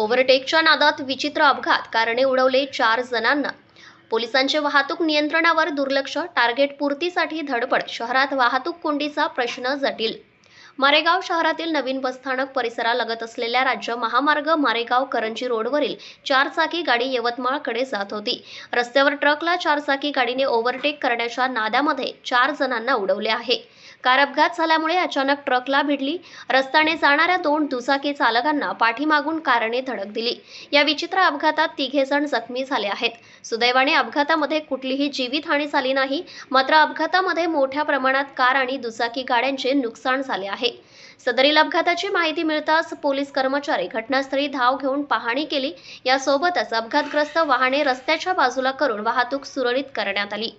ओव्हरटेकच्या नादात विचित्र अपघात कारणे उडवले चार जणांना. पोलिसांचे वाहतूक नियंत्रणावर दुर्लक्ष टार्गेट पूर्तीसाठी धडपड शहरात वाहतूक कोंडीचा प्रश्न जटिल. मारेगाव शहरातील नवीन बसस्थानक परिसरालगत असलेल्या राज्य महामार्ग मारेगाव करंजी रोडवरील चारचाकी गाडी यवतमाळकडे जात होती. रस्त्यावर ट्रकला चारचाकी गाडीने ओव्हरटेक करण्याच्या नादामध्ये चार जणांना उडवले आहे. कार अपघात झाल्यामुळे अचानक ट्रकला भिडली. रस्त्याने जाणाऱ्या दोन दुचाकी चालकांना पाठीमागून कारने धडक दिली. या विचित्र अपघातात तिघे जण जखमी झाले आहेत. सुदैवाने अपघातामध्ये कुठलीही जीवितहानी झाली नाही. मात्र अपघातामध्ये मोठ्या प्रमाणात कार आणि दुचाकी गाड्यांचे नुकसान झाले आहे. आहे सदरील अपघाताची माहिती मिळताच पोलीस कर्मचारी घटनास्थळी धाव घेऊन पाहणी केली. यासोबतच अपघातग्रस्त वाहने रस्त्याच्या बाजूला करून वाहतूक सुरळीत करण्यात आली.